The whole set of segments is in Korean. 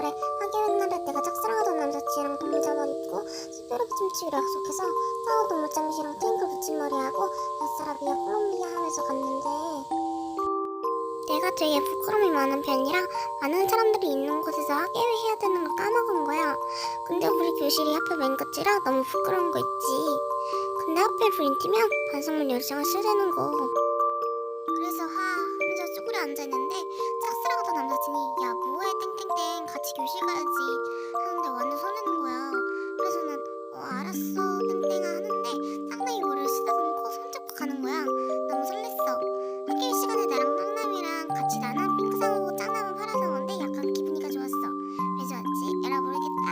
연애를 하기로 날에 내가 짝사랑하던 남자친구랑 동물 잡아먹고 숯벼락 김치기로 약속해서 따오 동물 잠시랑 탱크 붙임머리하고 야사라비아 콜롬비아 하면서 갔는데 내가 되게 부끄러움이 많은 편이라 많은 사람들이 있는 곳에서 학예회 해야 되는 걸 까먹은 거야. 근데 우리 교실이 하필 맨 끝이라 너무 부끄러운 거 있지. 근데 하필 불이 뛰면 반성문 열정을 쓰자는 거. 가야지 하는데 완전 설레는 거야. 그래서 난 어 알았어 땡땡아 하는데 짱남이 머리를 쓰다듬고 손잡고 가는 거야. 너무 설렜어. 학교 시간에 나랑 짱남이랑 같이 나는 핑크 상어고 짱남은 파란 상어인데 약간 기분이가 좋았어. 왜 좋았지? 에라 모르겠다.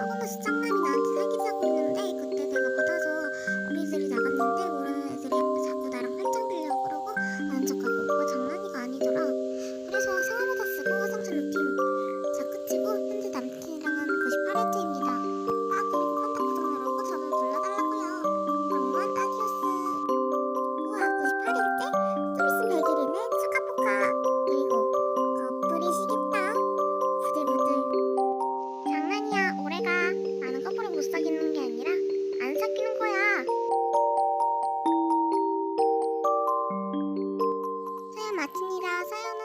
하고 나서 짱남이 나한테 사귀자고 했는데 마침이라 사연